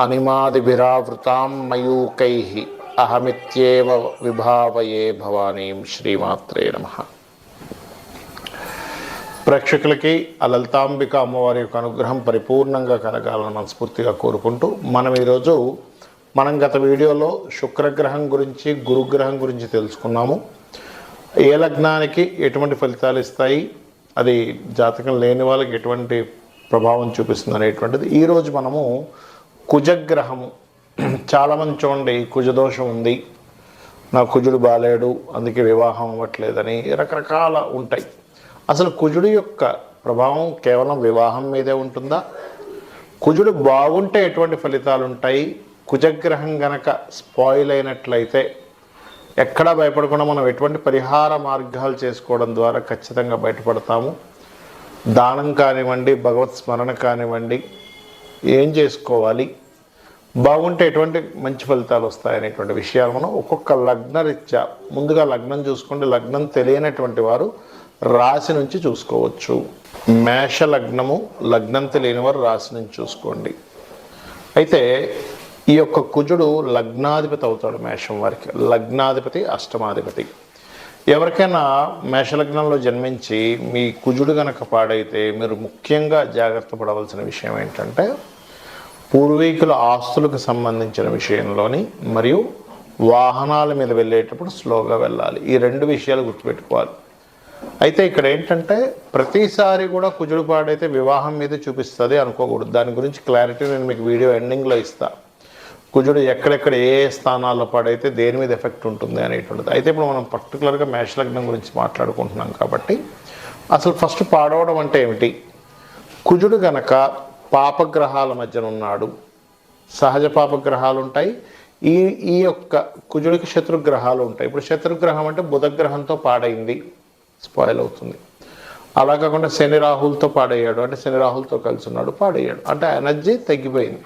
అనిమాదిభిరావృతాం మయూకై అహమిత్యేవ విభావయే భవానీం శ్రీమాత్రే నమ ప్రేక్షకులకి ఆ లలితాంబిక అమ్మవారి యొక్క అనుగ్రహం పరిపూర్ణంగా కలగాలని మనస్ఫూర్తిగా కోరుకుంటూ మనం ఈరోజు మనం గత వీడియోలో శుక్రగ్రహం గురించి గురుగ్రహం గురించి తెలుసుకున్నాము. ఏ లగ్నానికి ఎటువంటి ఫలితాలు ఇస్తాయి అది జాతకం లేని వాళ్ళకి ఎటువంటి ప్రభావం చూపిస్తుంది అనేటువంటిది ఈరోజు మనము కుజగ్రహము. చాలామంది చూడండి కుజదోషం ఉంది. నా కుజుడు బాలేడు అందుకే వివాహం అవ్వట్లేదని రకరకాల ఉంటాయి. అసలు కుజుడు యొక్క ప్రభావం కేవలం వివాహం మీదే ఉంటుందా? కుజుడు బాగుంటే ఎటువంటి ఫలితాలు ఉంటాయి? కుజగ్రహం గనక స్పాయిల్ అయినట్లయితే ఎక్కడా భయపడకుండా మనం ఎటువంటి పరిహార మార్గాలు చేసుకోవడం ద్వారా ఖచ్చితంగా బయటపడతాము. దానం కానివ్వండి భగవత్ స్మరణ కానివ్వండి ఏం చేసుకోవాలి? బాగుంటే ఎటువంటి మంచి ఫలితాలు వస్తాయనేటువంటి విషయాలు మనం ఒక్కొక్క లగ్నరీత్యా ముందుగా లగ్నం చూసుకుంటే లగ్నం తెలియనటువంటి వారు రాశి నుంచి చూసుకోవచ్చు. మేష లగ్నము లగ్నం తెలియని వారు రాశి నుంచి చూసుకోండి. అయితే ఈ యొక్క కుజుడు లగ్నాధిపతి అవుతాడు మేషం వారికి. లగ్నాధిపతి అష్టమాధిపతి. ఎవరికైనా మేషలగ్నంలో జన్మించి మీ కుజుడు గనక పాడైతే మీరు ముఖ్యంగా జాగ్రత్త పడవలసిన విషయం ఏంటంటే పూర్వీకుల ఆస్తులకు సంబంధించిన విషయంలోని మరియు వాహనాల మీద వెళ్ళేటప్పుడు స్లోగా వెళ్ళాలి. ఈ రెండు విషయాలు గుర్తుపెట్టుకోవాలి. అయితే ఇక్కడ ఏంటంటే ప్రతిసారి కూడా కుజుడు పాడైతే వివాహం మీద చూపిస్తుంది అనుకోకూడదు. దాని గురించి క్లారిటీ నేను మీకు వీడియో ఎండింగ్లో ఇస్తాను కుజుడు ఎక్కడెక్కడ ఏ ఏ స్థానాల్లో పాడైతే దేని మీద ఎఫెక్ట్ ఉంటుంది అనేటువంటిది. అయితే ఇప్పుడు మనం పర్టికులర్గా మేషలగ్నం గురించి మాట్లాడుకుంటున్నాం కాబట్టి అసలు ఫస్ట్ పాడవడం అంటే ఏమిటి? కుజుడు గనక పాపగ్రహాల మధ్యన ఉన్నాడు. సహజ పాపగ్రహాలు ఉంటాయి ఈ ఈ యొక్క కుజుడికి శత్రుగ్రహాలు ఉంటాయి ఇప్పుడు శత్రుగ్రహం అంటే బుధగ్రహంతో పాడైంది. స్పాయిల్ అవుతుంది. అలా కాకుండా శని రాహులతో పాడయ్యాడు. అంటే శని రాహులతో కలిసి ఉన్నాడు పాడయ్యాడు. అంటే ఎనర్జీ తగ్గిపోయింది.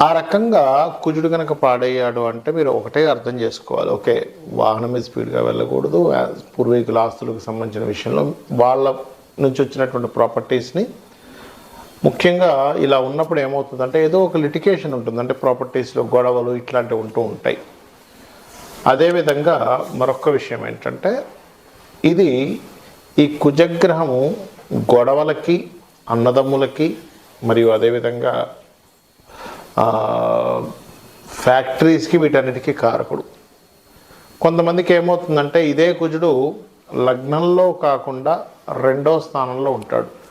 ఆ రకంగా కుజుడు కనుక పాడయ్యాడు అంటే మీరు ఒకటే అర్థం చేసుకోవాలి. ఓకే వాహనం మీద స్పీడ్గా వెళ్ళకూడదు. పూర్వీకుల ఆస్తులకు సంబంధించిన విషయంలో వాళ్ళ నుంచి వచ్చినటువంటి ప్రాపర్టీస్ని ముఖ్యంగా ఇలా ఉన్నప్పుడు ఏమవుతుందంటే ఏదో ఒక లిటికేషన్ ఉంటుంది. అంటే ప్రాపర్టీస్లో గొడవలు ఇట్లాంటివి ఉంటూ ఉంటాయి. అదేవిధంగా మరొక విషయం ఏంటంటే ఇది ఈ కుజగ్రహము గొడవలకి అన్నదమ్ములకి మరియు అదేవిధంగా ఫ్యాక్టరీస్కి వీటన్నిటికీ కారకుడు. కొంతమందికి ఏమవుతుందంటే ఇదే కుజుడు లగ్నంలో కాకుండా రెండో స్థానంలో ఉంటాడు.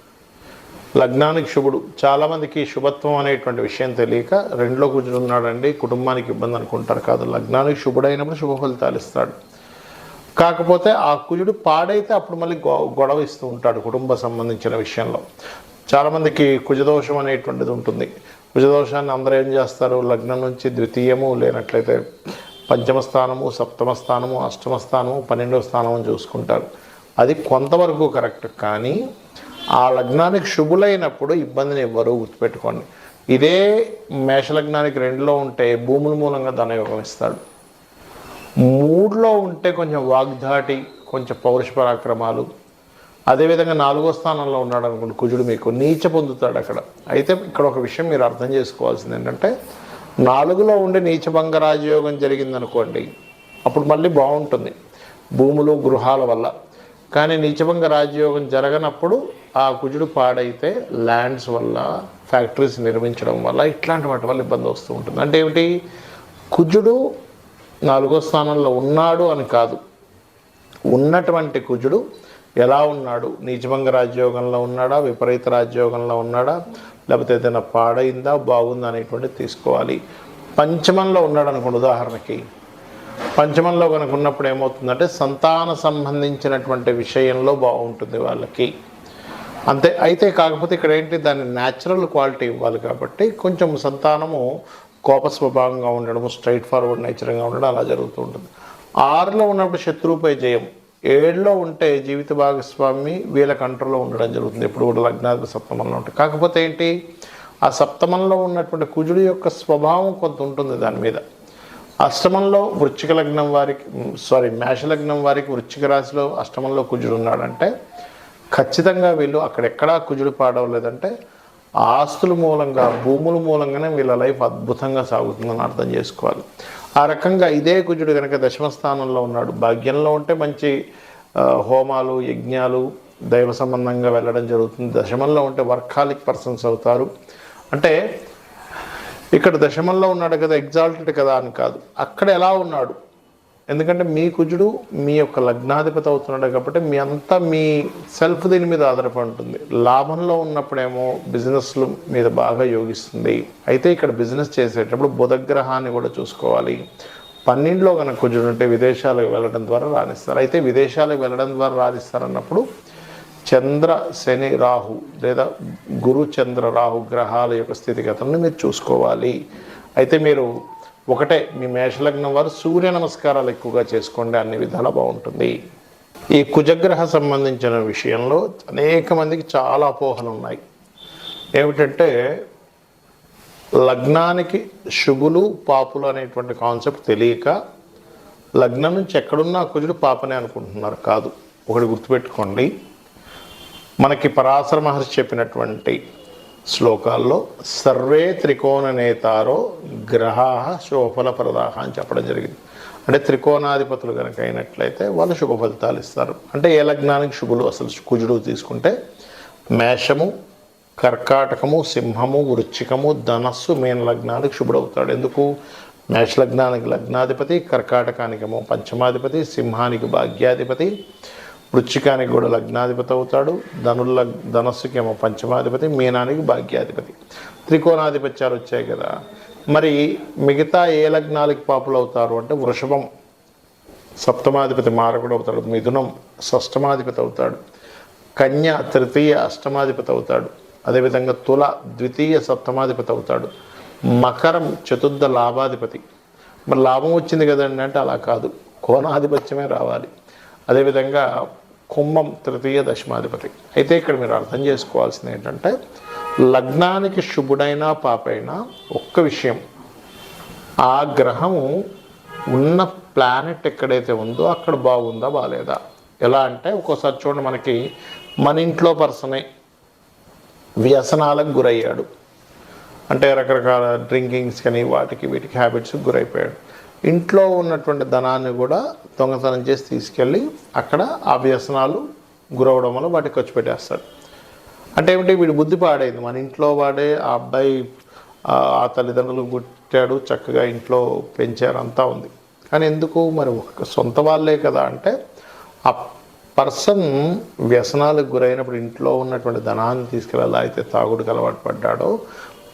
లగ్నానికి శుభుడు. చాలామందికి శుభత్వం అనేటువంటి విషయం తెలియక రెండులో కుజుడు ఉన్నాడండి. కుటుంబానికి ఇబ్బంది అనుకుంటారు కాదు. లగ్నానికి శుభుడైనప్పుడు శుభ ఫలితాలు ఇస్తాడు. కాకపోతే ఆ కుజుడు పాడైతే అప్పుడు మళ్ళీ గొ- గొడవ ఇస్తూ ఉంటాడు కుటుంబ సంబంధించిన విషయంలో. చాలామందికి కుజదోషం అనేటువంటిది ఉంటుంది. కుజదోషాన్ని అందరూ ఏం చేస్తారు? లగ్నం నుంచి ద్వితీయము లేనట్లయితే పంచమ స్థానము సప్తమ స్థానము అష్టమ స్థానము పన్నెండవ స్థానము చూసుకుంటారు. అది కొంతవరకు కరెక్ట్ కానీ ఆ లగ్నానికి శుభులైనప్పుడు ఇబ్బందిని ఇవ్వరు గుర్తుపెట్టుకోండి. ఇదే మేషలగ్నానికి రెండులో ఉంటే భూముల మూలంగా ధనయోగం ఇస్తాడు. మూడులో ఉంటే కొంచెం వాగ్దాటి కొంచెం పౌరుష పరాక్రమాలు. అదేవిధంగా నాలుగో స్థానంలో ఉన్నాడు అనుకోండి కుజుడు మీకు నీచ పొందుతాడు అక్కడ. అయితే ఇక్కడ ఒక విషయం మీరు అర్థం చేసుకోవాల్సింది ఏంటంటే నాలుగులో ఉండి నీచభంగ రాజయోగం జరిగింది అనుకోండి అప్పుడు మళ్ళీ బాగుంటుంది. భూములు గృహాల వల్ల. కానీ నీచభంగ రాజయోగం జరగనప్పుడు ఆ కుజుడు పాడైతే ల్యాండ్స్ వల్ల ఫ్యాక్టరీస్ నిర్మించడం వల్ల ఇట్లాంటి వాటి వల్ల ఇబ్బంది వస్తూ ఉంటుంది. అంటే ఏమిటి? కుజుడు నాలుగో స్థానంలో ఉన్నాడు అని కాదు. ఉన్నటువంటి కుజుడు ఎలా ఉన్నాడు? నిజమంగ రాజ్యోగంలో ఉన్నాడా? విపరీత రాజ్యోగంలో ఉన్నాడా? లేకపోతే ఏదైనా పాడైందా? బాగుందా అనేటువంటిది తీసుకోవాలి. పంచమంలో ఉన్నాడు అనుకోండి ఉదాహరణకి. పంచమంలో కనుక ఉన్నప్పుడు ఏమవుతుందంటే సంతాన సంబంధించినటువంటి విషయంలో బాగుంటుంది వాళ్ళకి. అంతే. అయితే కాకపోతే ఇక్కడ ఏంటి దాని న్యాచురల్ క్వాలిటీ ఇవ్వాలి కాబట్టి కొంచెం సంతానము కోప స్వభావంగా ఉండడము స్ట్రైట్ ఫార్వర్డ్ నేచర్గా ఉండడం అలా జరుగుతూ ఉంటుంది. ఆరులో ఉన్నప్పుడు శత్రువుపై జయం. ఏడులో ఉంటే జీవిత భాగస్వామి వీళ్ళ కంట్రోల్లో ఉండడం జరుగుతుంది. ఎప్పుడు కూడా లగ్నాధిపతి సప్తమంలో ఉంటుంది కాకపోతే ఏంటి ఆ సప్తమంలో ఉన్నటువంటి కుజుడి యొక్క స్వభావం కొంత ఉంటుంది దాని మీద. అష్టమంలో వృచ్చిక లగ్నం వారికి సారీ మేష లగ్నం వారికి వృచ్చిక రాశిలో అష్టమంలో కుజుడు ఉన్నాడంటే ఖచ్చితంగా వీళ్ళు అక్కడెక్కడా కుజుడు పాడవలేదంటే ఆస్తుల మూలంగా భూముల మూలంగానే వీళ్ళ లైఫ్ అద్భుతంగా సాగుతుందని అర్థం చేసుకోవాలి. ఆ రకంగా ఇదే కుజుడు కనుక దశమ స్థానంలో ఉన్నాడు. భాగ్యంలో ఉంటే మంచి హోమాలు యజ్ఞాలు దైవ సంబంధంగా వెళ్ళడం జరుగుతుంది. దశమంలో ఉంటే వర్కాలిక్ పర్సన్స్ అవుతారు. అంటే ఇక్కడ దశమంలో ఉన్నాడు కదా ఎగ్జాల్టెడ్ కదా అని కాదు. అక్కడ ఎలా ఉన్నాడు? ఎందుకంటే మీ కుజుడు మీ యొక్క లగ్నాధిపతి అవుతున్నాడు కాబట్టి మీ అంతా మీ సెల్ఫ్ దీని మీద ఆధారపడి ఉంటుంది. లాభంలో ఉన్నప్పుడేమో బిజినెస్లు మీద బాగా యోగిస్తుంది. అయితే ఇక్కడ బిజినెస్ చేసేటప్పుడు బుధగ్రహాన్ని కూడా చూసుకోవాలి. పన్నెండులో కనుక కుజుడు ఉంటే విదేశాలకు వెళ్ళడం ద్వారా రాణిస్తారు. అయితే విదేశాలకు వెళ్ళడం ద్వారా రాణిస్తారన్నప్పుడు చంద్ర శని రాహు లేదా గురు చంద్ర రాహు గ్రహాల యొక్క స్థితిగతులను మీరు చూసుకోవాలి. అయితే మీరు ఒకటే మీ మేషలగ్నం వారు సూర్య నమస్కారాలు ఎక్కువగా చేసుకోండి అన్ని విధాలా బాగుంటుంది. ఈ కుజగ్రహ సంబంధించిన విషయంలో అనేక మందికి చాలా అపోహలు ఉన్నాయి. ఏమిటంటే లగ్నానికి శుభులు పాపులు అనేటువంటి కాన్సెప్ట్ తెలియక లగ్నం నుంచి ఎక్కడున్నా కుజుడు పాపనే అనుకుంటున్నారు కాదు. ఒకటి గుర్తుపెట్టుకోండి. మనకి పరాశర మహర్షి చెప్పినటువంటి శ్లోకాల్లో సర్వే త్రికోణ నేతారో గ్రహా శుభఫల ప్రదాహ అని చెప్పడం జరిగింది. అంటే త్రికోణాధిపతులు కనుక అయినట్లయితే వాళ్ళు శుభ ఫలితాలు ఇస్తారు. అంటే ఏ లగ్నానికి శుభులు? అసలు కుజుడు తీసుకుంటే మేషము కర్కాటకము సింహము వృచ్చికము ధనస్సు మీన లగ్నానికి శుభుడవుతాడు. ఎందుకు? మేష లగ్నానికి లగ్నాధిపతి కర్కాటకానికేమో పంచమాధిపతి సింహానికి భాగ్యాధిపతి వృచ్చికానికి కూడా లగ్నాధిపతి అవుతాడు ధనుల ధనస్సుకేమో పంచమాధిపతి మీనానికి భాగ్యాధిపతి. త్రికోణాధిపత్యాలు వచ్చాయి కదా. మరి మిగతా ఏ లగ్నాలకి పాపులు అవుతారు అంటే వృషభం. సప్తమాధిపతి మారకుడు అవుతాడు మిథునం షష్టమాధిపతి అవుతాడు కన్య తృతీయ అష్టమాధిపతి అవుతాడు అదేవిధంగా తుల ద్వితీయ సప్తమాధిపతి అవుతాడు మకరం చతుర్థ లాభాధిపతి. మరి లాభం వచ్చింది కదండి అంటే అలా కాదు కోణాధిపత్యమే రావాలి. అదేవిధంగా కుంభం తృతీయ దశమాధిపతి. అయితే ఇక్కడ మీరు అర్థం చేసుకోవాల్సింది ఏంటంటే లగ్నానికి శుభుడైనా పాపైనా ఒక్క విషయం. ఆ గ్రహము ఉన్న ప్లానెట్ ఎక్కడైతే ఉందో అక్కడ బాగుందా బాగాలేదా ఎలా అంటే ఒక్కోసారి చూడండి మనకి మన ఇంట్లో పర్సనే వ్యసనాలకు గురయ్యాడు. అంటే రకరకాల డ్రింకింగ్స్ కానీ వాటికి వీటికి హ్యాబిట్స్ గురైపోయాడు. ఇంట్లో ఉన్నటువంటి ధనాన్ని కూడా దొంగతనం చేసి తీసుకెళ్ళి అక్కడ ఆ వ్యసనాలు గురవడం వల్ల వాటికి ఖర్చు పెట్టేస్తాడు అంటే ఏమిటి? వీడి బుద్ధి పాడైంది. మన ఇంట్లో వాడే ఆ అబ్బాయి ఆ తల్లిదండ్రులు పుట్టాడు చక్కగా ఇంట్లో పెంచారు అంతా ఉంది. కానీ ఎందుకు? మరి ఒక సొంత వాళ్ళే కదా అంటే ఆ పర్సన్ వ్యసనాలకు గురైనప్పుడు ఇంట్లో ఉన్నటువంటి ధనాన్ని తీసుకెళ్ళాలా? అయితే తాగుడుకు అలవాటు పడ్డాడో.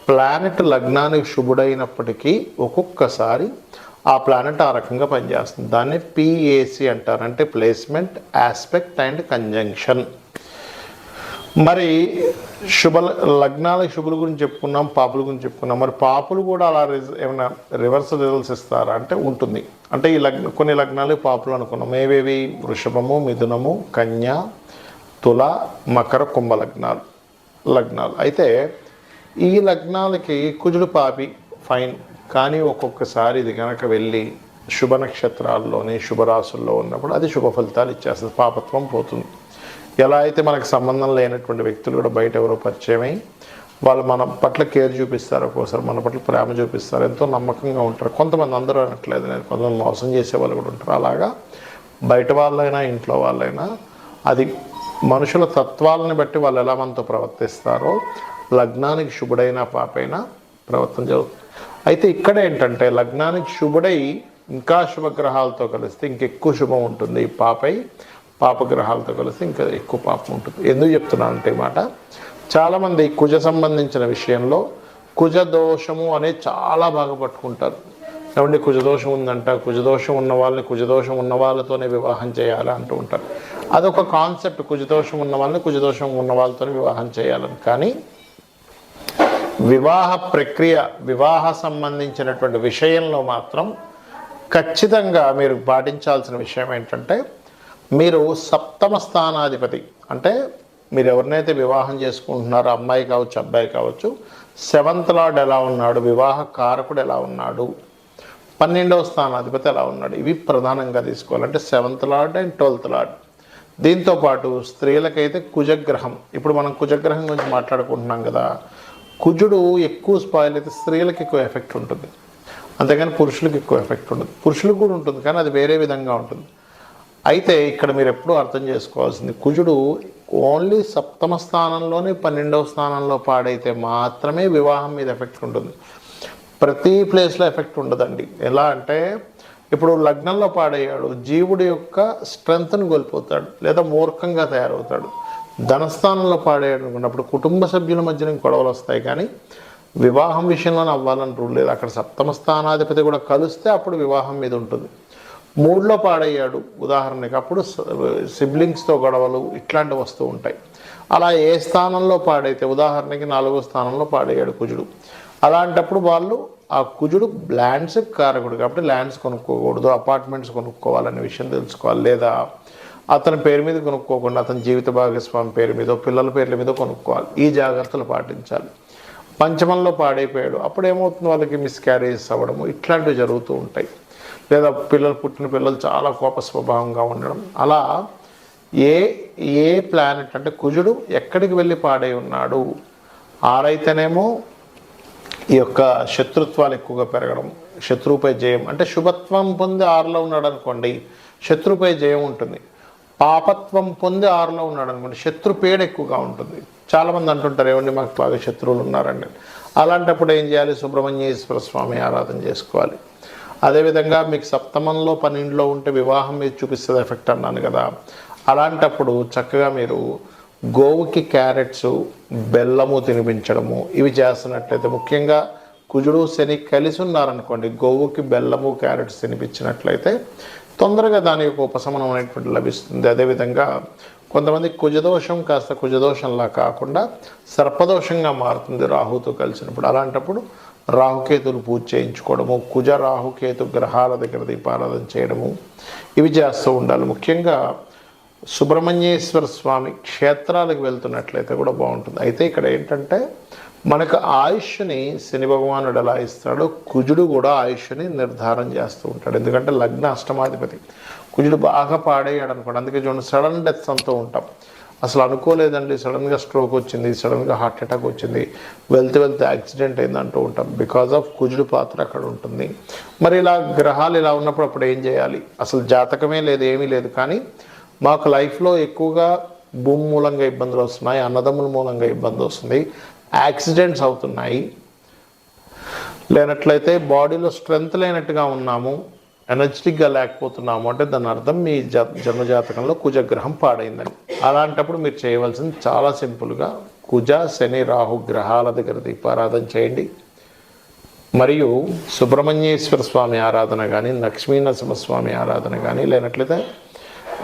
ప్లానెట్ లగ్నానికి శుభుడైనప్పటికీ ఒక్కొక్కసారి ఆ ప్లానెట్ ఆ రకంగా పనిచేస్తుంది. దాన్ని పిఏసి అంటారు. అంటే ప్లేస్మెంట్ ఆస్పెక్ట్ అండ్ కంజంక్షన్ మరి శుభ లగ్నాల శుభుల గురించి చెప్పుకున్నాం పాపుల గురించి చెప్పుకున్నాం. మరి పాపులు కూడా అలా రిజ- ఏమైనా రివర్స్ రిజల్ట్స్ ఇస్తారా? అంటే ఉంటుంది. అంటే ఈ లగ్న కొన్ని లగ్నాలు పాపులు అనుకున్నాం. ఏవేవి? వృషభము మిథునము కన్య తుల మకర కుంభ లగ్నాలు లగ్నాలు. అయితే ఈ లగ్నాలకి కుజుడు పాపి ఫైన్ కానీ ఒక్కొక్కసారి ఇది కనుక వెళ్ళి శుభ నక్షత్రాల్లోని శుభరాశుల్లో ఉన్నప్పుడు అది శుభ ఫలితాలు ఇచ్చేస్తుంది పాపత్వం పోతుంది. ఎలా అయితే మనకు సంబంధం లేనటువంటి వ్యక్తులు కూడా బయట ఎవరో పరిచయమై వాళ్ళు మన పట్ల కేర్ చూపిస్తారు ఒక్కోసారి మన పట్ల ప్రేమ చూపిస్తారు ఎంతో నమ్మకంగా ఉంటారు. కొంతమంది అందరూ అనట్లేదు నేను కొంతమంది మోసం చేసే వాళ్ళు కూడా ఉంటారు. అలాగా బయట వాళ్ళైనా ఇంట్లో వాళ్ళైనా అది మనుషుల తత్వాలను బట్టి వాళ్ళు ఎలా మనతో ప్రవర్తిస్తారో లగ్నానికి శుభుడైన పాపైనా ప్రవర్తన జరుగుతుంది. అయితే ఇక్కడ ఏంటంటే లగ్నానికి శుభుడై ఇంకా శుభగ్రహాలతో కలిస్తే ఇంకెక్కువ శుభం ఉంటుంది పాపై. పాపగ్రహాలతో కలిసి ఇంకా ఎక్కువ పాపం ఉంటుంది. ఎందుకు చెప్తున్నాను అంటే మాట చాలామంది కుజ సంబంధించిన విషయంలో కుజ దోషము అనేది చాలా బాగా పట్టుకుంటారు. ఏమంటే కుజదోషం ఉందంట కుజదోషం ఉన్న వాళ్ళని కుజదోషం ఉన్న వాళ్ళతోనే వివాహం చేయాలి అంటూ ఉంటారు. అదొక కాన్సెప్ట్ కుజదోషం ఉన్న వాళ్ళని కుజదోషం ఉన్న వాళ్ళతోనే వివాహం చేయాలని. కానీ వివాహ ప్రక్రియ వివాహ సంబంధించినటువంటి విషయంలో మాత్రం ఖచ్చితంగా మీరు పాటించాల్సిన విషయం ఏంటంటే మీరు సప్తమ స్థానాధిపతి. అంటే మీరు ఎవరినైతే వివాహం చేసుకుంటున్నారో అమ్మాయి కావచ్చు అబ్బాయి కావచ్చు సెవెంత్ లార్డ్ ఎలా ఉన్నాడు వివాహ కారకుడు ఎలా ఉన్నాడు పన్నెండవ స్థానాధిపతి ఎలా ఉన్నాడు ఇవి ప్రధానంగా తీసుకోవాలంటే seventh lord and twelfth lord. దీంతో పాటు స్త్రీలకైతే కుజగ్రహం. ఇప్పుడు మనం కుజగ్రహం గురించి మాట్లాడుకుంటున్నాం కదా కుజుడు ఎక్కువ స్పాయిల్ అయితే స్త్రీలకు ఎక్కువ ఎఫెక్ట్ ఉంటుంది. అంతేగాని పురుషులకు ఎక్కువ ఎఫెక్ట్ ఉండదు. పురుషులకు కూడా ఉంటుంది కానీ అది వేరే విధంగా ఉంటుంది. అయితే ఇక్కడ మీరు ఎప్పుడూ అర్థం చేసుకోవాల్సింది కుజుడు ఓన్లీ సప్తమ స్థానంలోనే పన్నెండవ స్థానంలో పాడైతే మాత్రమే వివాహం మీద ఎఫెక్ట్ ఉంటుంది. ప్రతి ప్లేస్లో ఎఫెక్ట్ ఉండదండి. ఎలా అంటే ఇప్పుడు లగ్నంలో పాడయ్యాడు జీవుడి యొక్క స్ట్రెంగ్త్ని కోల్పోతాడు లేదా మూర్ఖంగా తయారవుతాడు. ధనస్థానంలో పాడేటప్పుడు కుటుంబ సభ్యుల మధ్యన గొడవలు వస్తాయి కానీ వివాహం విషయంలో అవ్వాలని రూల్ లేదు. అక్కడ సప్తమ స్థానాధిపతి కూడా కలిస్తే అప్పుడు వివాహం మీద ఉంటుంది. మూడులో పాడయ్యాడు. ఉదాహరణకి అప్పుడు సిబ్లింగ్స్తో గొడవలు ఇట్లాంటివి వస్తూ ఉంటాయి. అలా ఏ స్థానంలో పాడైతే ఉదాహరణకి నాలుగో స్థానంలో పాడయ్యాడు కుజుడు. అలాంటప్పుడు వాళ్ళు ఆ కుజుడు ల్యాండ్స్ కారకుడు కాబట్టి ల్యాండ్స్ కొనుక్కోకూడదు అపార్ట్మెంట్స్ కొనుక్కోవాలనే విషయం తెలుసుకోవాలి లేదా అతని పేరు మీద కొనుక్కోకుండా అతని జీవిత భాగస్వామి పేరు మీద పిల్లల పేర్ల మీద కొనుక్కోవాలి. ఈ జాగ్రత్తలు పాటించాలి. పంచమంలో పాడైపోయాడు. అప్పుడు ఏమవుతుంది వాళ్ళకి మిస్క్యారేజెస్ అవ్వడము? ఇట్లాంటివి జరుగుతూ ఉంటాయి. లేదా పిల్లలు పుట్టిన పిల్లలు చాలా కోప స్వభావంగా ఉండడం. అలా ఏ ఏ ప్లానెట్ అంటే కుజుడు ఎక్కడికి వెళ్ళి పాడై ఉన్నాడు? ఆరైతేనేమో ఈ యొక్క శత్రుత్వాలు ఎక్కువగా పెరగడం. శత్రువుపై జయం అంటే శుభత్వం పొంది ఆరులో ఉన్నాడు అనుకోండి శత్రుపై జయం ఉంటుంది. పాపత్వం పొంది ఆరులో ఉన్నాడు అనుకోండి శత్రు పేడ ఎక్కువగా ఉంటుంది. చాలామంది అంటుంటారు ఏమండి మాకు బాగా శత్రువులు ఉన్నారండి. అలాంటప్పుడు ఏం చేయాలి? సుబ్రహ్మణ్యేశ్వర స్వామి ఆరాధన చేసుకోవాలి. అదేవిధంగా మీకు సప్తమంలో పన్నెండులో ఉంటే వివాహం మీద చూపిస్తుంది ఎఫెక్ట్ అన్నాను కదా. అలాంటప్పుడు చక్కగా మీరు గోవుకి క్యారెట్స్ బెల్లము తినిపించడము ఇవి చేస్తున్నట్లయితే ముఖ్యంగా కుజుడు శని కలిసి ఉన్నారనుకోండి గోవుకి బెల్లము క్యారెట్స్ తినిపించినట్లయితే తొందరగా దాని యొక్క ఉపశమనం అనేటువంటి లభిస్తుంది. అదేవిధంగా కొంతమంది కుజదోషం కాస్త కుజదోషంలా కాకుండా సర్పదోషంగా మారుతుంది రాహుతో కలిసినప్పుడు. అలాంటప్పుడు రాహుకేతులు పూజ చేయించుకోవడము కుజ రాహుకేతు గ్రహాల దగ్గర దీపారాధన చేయడము ఇవి చేస్తూ ఉండాలి. ముఖ్యంగా సుబ్రహ్మణ్యేశ్వర స్వామి క్షేత్రాలకు వెళ్తున్నట్లయితే కూడా బాగుంటుంది. అయితే ఇక్కడ ఏంటంటే మనకు ఆయుష్ని శని భగవానుడు ఎలా ఇస్తాడో కుజుడు కూడా ఆయుష్ని నిర్ధారణ చేస్తూ ఉంటాడు. ఎందుకంటే లగ్న అష్టమాధిపతి. కుజుడు బాగా పాడేయాడు అనుకోండి. అందుకే చూడండి సడన్ డెత్స్ అంతా ఉంటాం. అసలు అనుకోలేదండి. సడన్గా స్ట్రోక్ వచ్చింది సడన్గా హార్ట్ అటాక్ వచ్చింది వెళ్తే వెళ్తే యాక్సిడెంట్ అయింది అంటూ ఉంటాం. బికాజ్ ఆఫ్ కుజుడు పాత్ర అక్కడ ఉంటుంది. మరి ఇలా గ్రహాలు ఇలా ఉన్నప్పుడు అప్పుడు ఏం చేయాలి? అసలు జాతకమే లేదు ఏమీ లేదు. కానీ మాకు లైఫ్లో ఎక్కువగా భూమి మూలంగా ఇబ్బందులు వస్తున్నాయి అన్నదమ్ముల మూలంగా ఇబ్బంది వస్తుంది. యాక్సిడెంట్స్ అవుతున్నాయి. లేనట్లయితే బాడీలో స్ట్రెంగ్త్ లేనట్టుగా ఉన్నాము. ఎనర్జెటిక్గా లేకపోతున్నాము. అంటే దాని అర్థం మీ జ జన్మజాతకంలో కుజగ్రహం పాడైందని. అలాంటప్పుడు మీరు చేయవలసింది చాలా సింపుల్గా కుజ శని రాహు గ్రహాల దగ్గర దీపారాధన చేయండి. మరియు సుబ్రహ్మణ్యేశ్వర స్వామి ఆరాధన కానీ లక్ష్మీ నరసింహస్వామి ఆరాధన కానీ లేనట్లయితే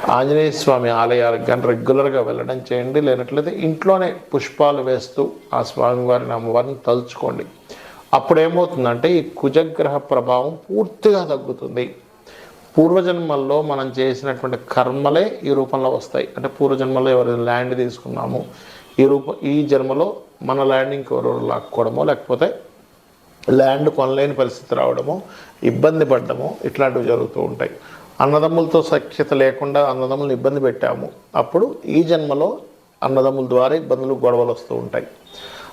ఆంజనేయ స్వామి ఆలయాలకు కానీ రెగ్యులర్గా వెళ్ళడం చేయండి. లేనట్లయితే ఇంట్లోనే పుష్పాలు వేస్తూ ఆ స్వామివారిని అమ్మవారిని తలుచుకోండి. అప్పుడు ఏమవుతుందంటే ఈ కుజగ్రహ ప్రభావం పూర్తిగా తగ్గుతుంది. పూర్వజన్మల్లో మనం చేసినటువంటి కర్మలే ఈ రూపంలో వస్తాయి. అంటే పూర్వజన్మలో ఎవరైనా ల్యాండ్ తీసుకున్నాము ఈ రూప ఈ జన్మలో మన ల్యాండ్ ఇంకెవరెవరు లాక్కోవడమో లేకపోతే ల్యాండ్ కొనలేని పరిస్థితి రావడము ఇబ్బంది పడ్డమో ఇట్లాంటివి జరుగుతూ ఉంటాయి. అన్నదమ్ములతో సఖ్యత లేకుండా అన్నదమ్ములను ఇబ్బంది పెట్టాము. అప్పుడు ఈ జన్మలో అన్నదమ్ముల ద్వారా ఇబ్బందులు గొడవలు వస్తూ ఉంటాయి.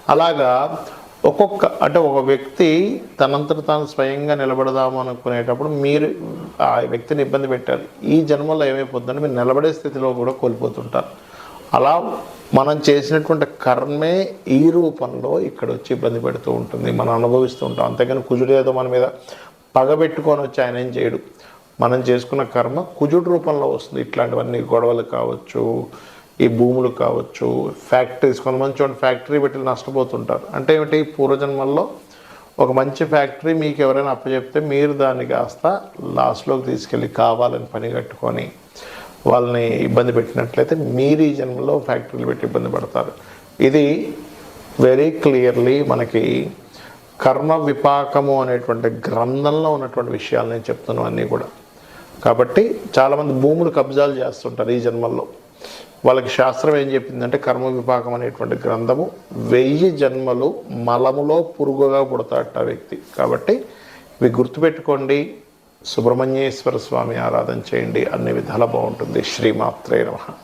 అలాగా ఒక్కొక్క అంటే ఒక వ్యక్తి తనంతట తాను స్వయంగా నిలబడదాము అనుకునేటప్పుడు మీరు ఆ వ్యక్తిని ఇబ్బంది పెట్టారు. ఈ జన్మలో ఏమైపోతుందంటే మీరు నిలబడే స్థితిలో కూడా కోల్పోతుంటారు. అలా మనం చేసినటువంటి కర్మే ఈ రూపంలో ఇక్కడ వచ్చి ఇబ్బంది పెడుతూ ఉంటుంది. మనం అనుభవిస్తూ ఉంటాం. అంతేగాని కుజుడేదో మన మీద పగబెట్టుకొని వచ్చి ఆయన ఏం చేయడు. మనం చేసుకున్న కర్మ కుజుడు రూపంలో వస్తుంది. ఇట్లాంటివన్నీ గొడవలు కావచ్చు ఈ భూములు కావచ్చు ఫ్యాక్టరీస్. కొంతమంది చూడండి ఫ్యాక్టరీ పెట్టి నష్టపోతుంటారు. అంటే ఏమిటి? పూర్వజన్మల్లో ఒక మంచి ఫ్యాక్టరీ మీకు ఎవరైనా అప్పచెప్తే మీరు దాన్ని కాస్త లాస్ట్లోకి తీసుకెళ్ళి కావాలని పని కట్టుకొని వాళ్ళని ఇబ్బంది పెట్టినట్లయితే మీరు ఈ జన్మలో ఫ్యాక్టరీలు పెట్టి ఇబ్బంది పడతారు. ఇది వెరీ క్లియర్లీ మనకి కర్మ విపాకము అనేటువంటి గ్రంథంలో ఉన్నటువంటి విషయాలు నేను చెప్తున్నాను అన్నీ కూడా. కాబట్టి చాలామంది భూములు కబ్జాలు చేస్తుంటారు ఈ జన్మల్లో. వాళ్ళకి శాస్త్రం ఏం చెప్పిందంటే కర్మ విభాగం అనేటువంటి గ్రంథము వెయ్యి జన్మలు మలములో పురుగుగా పుడతాడట ఆ వ్యక్తి. కాబట్టి ఇవి గుర్తుపెట్టుకోండి. సుబ్రహ్మణ్యేశ్వర స్వామి ఆరాధన చేయండి. అన్ని విధాల బాగుంటుంది. శ్రీమాత్రే నమ.